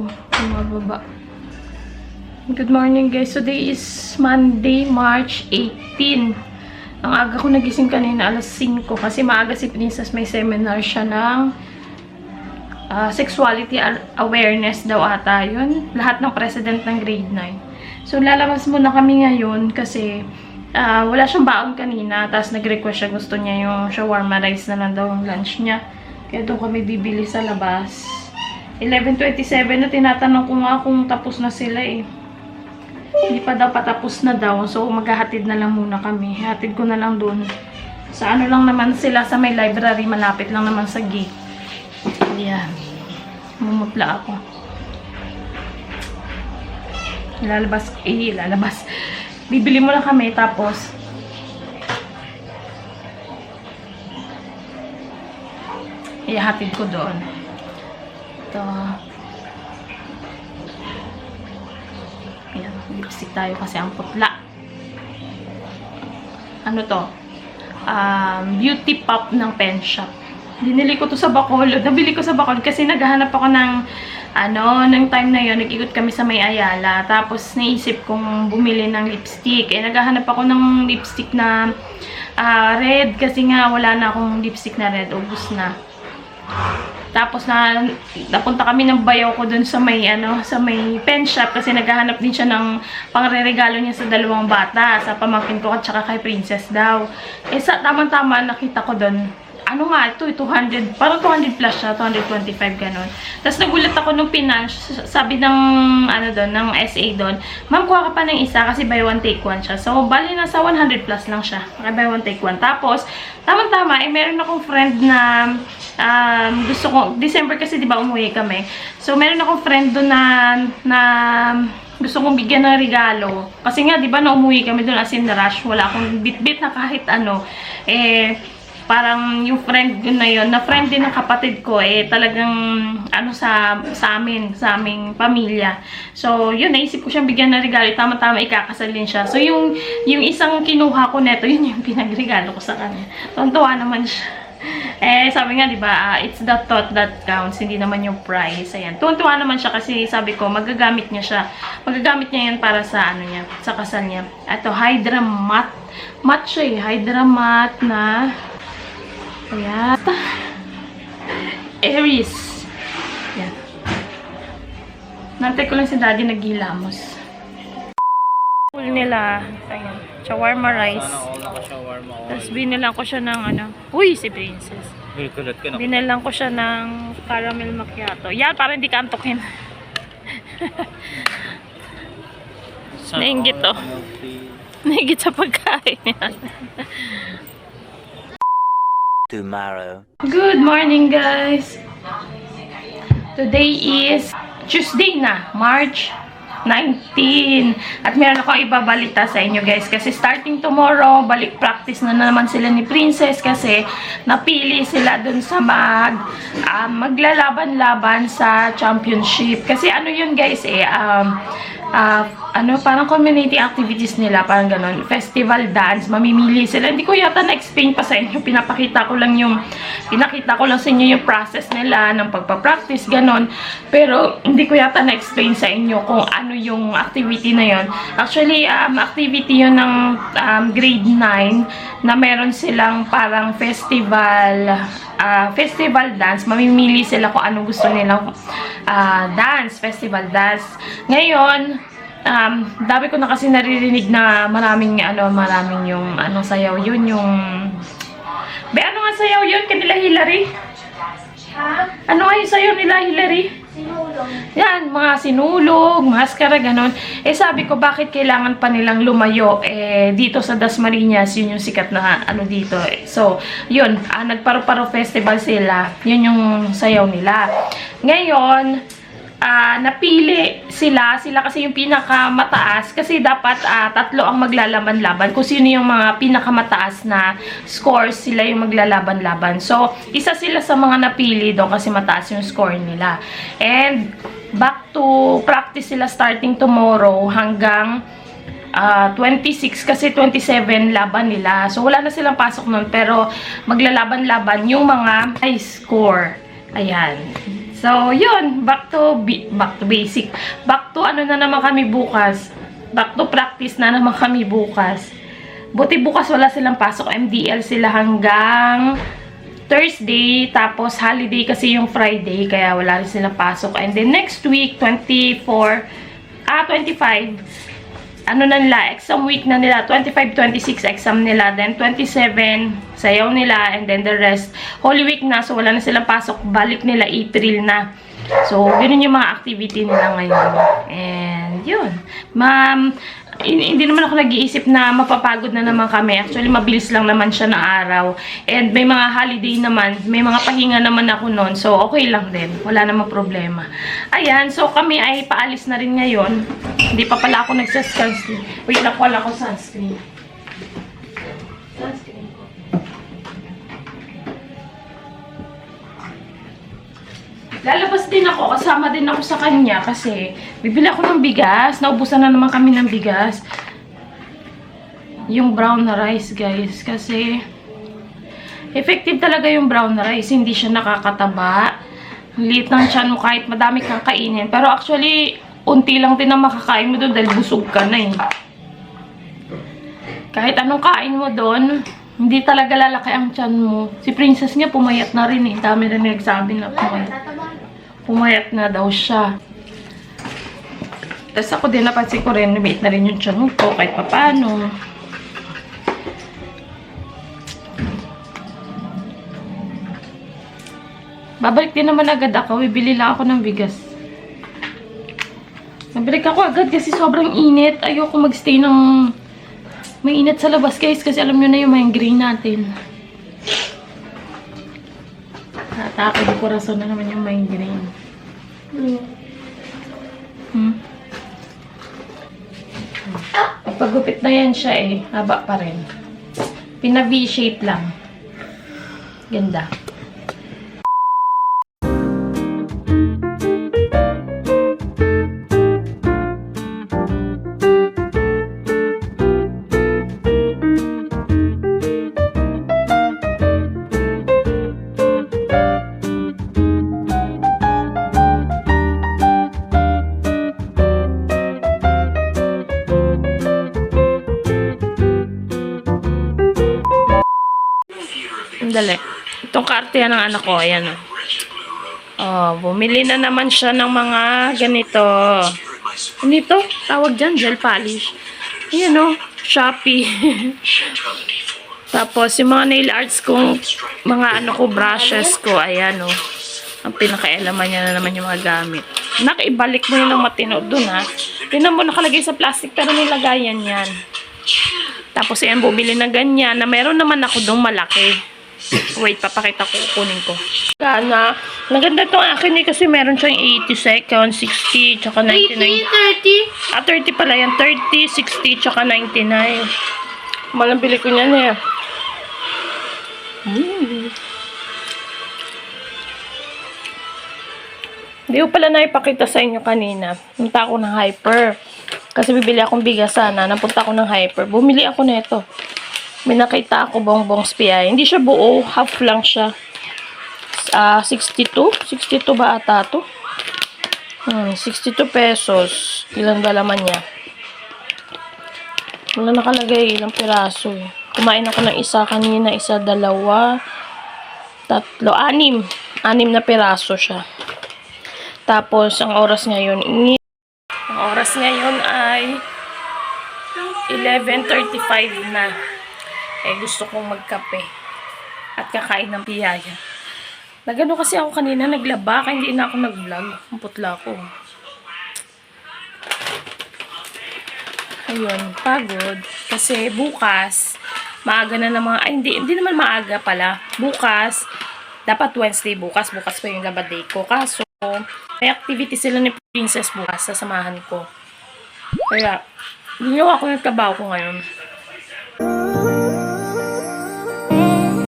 ko. Bumababa. Good morning guys. Today is Monday, March 18. Ang aga ko nagising kanina alas 5 kasi maaga si Princess may seminar siya ng ah, sexuality awareness daw ata yun. Lahat ng president ng grade 9. So lalabas muna kami ngayon kasi ah, wala siyang baon kanina. Tapos nag-request siya gusto niya yung shawarma rice na lang daw yung lunch niya. Kaya doon kami bibili sa labas. 11.27 na tinatanong ko nga kung tapos na sila eh. Hindi pa daw patapos na daw. So, maghahatid na lang muna kami. Hatid ko na lang doon. Sa ano lang naman sila sa may library. Malapit lang naman sa gate. Ayan. Mumutla ako. Lalabas. Eh, lalabas. Bibili mo lang kami. Tapos, ihahatid ko doon. Ito. Lipstick tayo kasi ang putla. Ano to? Um, beauty pop ng pen shop. Dinili ko to sa Bacolod. Nabili ko sa Bacolod kasi naghahanap ako ng ano, ng time na yon nag-ikot kami sa may Ayala. Tapos naisip kong bumili ng lipstick. Eh, naghahanap ako ng lipstick na ah, red kasi nga wala na akong lipstick na red. Ubus na. Tapos na napunta kami ng bayaw ko dun sa may ano, sa may pen shop kasi naghahanap din siya ng pangreregalo niya sa dalawang bata, sa pamangkin ko at saka kay princess daw. Eh sa tamang-tama nakita ko dun ano nga ito, eh, 200, parang 200 plus siya, 225 ganun. Tapos nagulat ako nung pinanch, sabi ng, ano doon, ng SA doon, ma'am, kuha ka pa ng isa kasi buy one take one siya. So, bali na sa 100 plus lang siya, kaya buy one take one. Tapos, tamang-tama, eh, meron akong friend na, um, gusto ko, December kasi di ba umuwi kami. So, meron akong friend doon na, na, gusto kong bigyan ng regalo. Kasi nga, di ba, na umuwi kami doon as in rush, wala akong bit-bit na kahit ano. Eh, parang yung friend ko na yun, na friend din ng kapatid ko, eh talagang ano sa, sa amin, sa aming pamilya. So, yun, naisip ko siyang bigyan ng regalo, tama-tama ikakasal din siya. So, yung, yung isang kinuha ko neto, yun yung pinagregalo ko sa kanya. Tontuwa naman siya. Eh, sabi nga, di ba, ah, it's the thought that counts, hindi naman yung price. Ayan. Tuwan-tuwa naman siya kasi sabi ko, magagamit niya siya. Magagamit niya yan para sa ano niya, sa kasal niya. Ito, Hydra Matte. Matte siya eh. Hydra Matte na Ayan. Aries. Ayan. Nantay ko lang si daddy naghilamos. Pool nila. Ayan. Shawarma rice. Tapos binilang ko siya ng ano. Uy, si Princess. Binilang ko siya ng caramel macchiato. Yan, para hindi ka antokin. Nainggit to. tea. Nahigit sa pagkain yan. Tomorrow. Good morning, guys! Today is Tuesday na, March 19. At meron akong ibabalita sa inyo, guys. Kasi starting tomorrow, balik practice na naman sila ni Princess kasi napili sila dun sa mag, ah, maglalaban-laban sa championship. Kasi ano yun, guys, eh, um, ah, ano, parang community activities nila, parang ganun, festival dance, mamimili sila. Hindi ko yata na-explain pa sa inyo, pinapakita ko lang yung, pinakita ko lang sa inyo yung process nila ng pagpa-practice, ganun. Pero, hindi ko yata na-explain sa inyo kung ano yung activity na yon. Actually, um, activity yun ng um, grade 9 na meron silang parang festival, ah, festival dance. Mamimili sila kung anong gusto nilang ah, dance, festival dance. Ngayon, um, dami ko na kasi naririnig na maraming, ano, maraming yung, ano, sayaw yun, yung, be, ano nga sayaw yun, kanila Hillary? Ha? Ano nga yung sayaw nila Hillary? Sinulong. Yan, mga sinulog, maskara, ganon. Eh sabi ko, bakit kailangan pa nilang lumayo? Eh, dito sa Dasmariñas, yun yung sikat na ano dito. Eh. So, yun, ah, nagparo-paro festival sila. Yun yung sayaw nila. Ngayon, ah, napili sila, sila kasi yung pinakamataas kasi dapat ah, tatlo ang maglalaban-laban kung sino yung mga pinakamataas na scores sila yung maglalaban-laban. So, isa sila sa mga napili doon kasi mataas yung score nila. And, back to practice sila starting tomorrow hanggang ah, 26 kasi 27 laban nila. So, wala na silang pasok nun pero maglalaban-laban yung mga high score. Ayan. So, yun. Back to, back to basic. Back to ano na naman kami bukas. Back to practice na naman kami bukas. Buti bukas wala silang pasok. MDL sila hanggang Thursday. Tapos holiday kasi yung Friday. Kaya wala rin silang pasok. And then next week, 24, ah, 25, ano na nila, exam week na nila, 25, 26 exam nila, then 27 sayaw nila, and then the rest, Holy Week na, so wala na silang pasok, balik nila April na. So, ganun yung mga activity nila ngayon. And, yun. Ma'am, hindi naman ako nag-iisip na mapapagod na naman kami. Actually, mabilis lang naman siya na araw. And may mga holiday naman, may mga pahinga naman ako noon. So, okay lang din. Wala namang problema. Ayan, so kami ay paalis na rin ngayon. Hindi pa pala ako nagsa-sunscreen. Wait lang, wala ako. Sunscreen Lalabas din ako, kasama din ako sa kanya kasi bibili ako ng bigas. Naubusan na naman kami ng bigas. Yung brown rice, guys. Kasi effective talaga yung brown rice. Hindi siya nakakataba. Liit ng tiyan mo kahit madami kang kainin. Pero actually, unti lang din ang makakain mo doon dahil busog ka na eh. Kahit anong kain mo doon, hindi talaga lalaki ang tiyan mo. Si princess niya pumayat na rin eh. Dami rin nagsabi na pumayat. Pumayat na daw siya. Tapos ako din napansin ko rin, lumiit na rin yung tiyan ko kahit papano. Babalik din naman agad ako. Bibili lang ako ng bigas. Babalik ako agad kasi sobrang init. Ayoko magstay ng may init sa labas guys kasi alam nyo na yung migraine natin. Atake di corazon na naman yung migraine. Hmm? Pagupit na yan siya eh. Haba pa rin. Pina V-shape lang. Ganda. Dali. Itong karte yan ng anak ko. Ayan o. Oh, bumili na naman siya ng mga ganito. Ano ito? Tawag dyan, gel polish. Ayan o. Shopee. Tapos, yung mga nail arts kong, mga ano ko, brushes ko, ayan o. Ang pinakailaman niya na naman yung mga gamit. Nakaibalik mo yun ng matino dun ha. Tinan mo nakalagay sa plastic pero nilagayan yan. Tapos ayan, bumili ng ganyan na meron naman ako dong malaki. Wait, papakita ko, kunin ko. Kana, maganda tong akin eh kasi meron siyang 80 seconds, 60, tsaka 99. 30? Ah, 30 pala yan. 30, 60, tsaka 99. Malang bili ko niyan eh. Mm. Hindi ko pala naipakita sa inyo kanina. Punta ako ng hyper. Kasi bibili akong bigas sana. Napunta ako ng hyper. Bumili ako nito. May nakita ako bongbong SPI. Hindi siya buo. Half lang siya. Ah, 62? 62 ba ata to? Hmm, 62 pesos. Ilan ba laman niya? Wala nakalagay ilang piraso eh. Kumain ako ng isa kanina, isa, dalawa, tatlo, anim. Anim na piraso siya. Tapos, ang oras ngayon, ang oras ngayon ay 11.35 na. Eh, gusto kong magkape at kakain ng piyaya. Nagano kasi ako kanina, naglaba, kaya hindi na ako nag-vlog. Ang putla ko. Ayun, pagod. Kasi bukas, maaga na ng mga, ay hindi, hindi naman maaga pala. Bukas, dapat Wednesday bukas, bukas pa yung labaday ko. Kaso, may activity sila ni Princess bukas, sasamahan ko. Kaya, ginawa ko yung trabaho ko ngayon.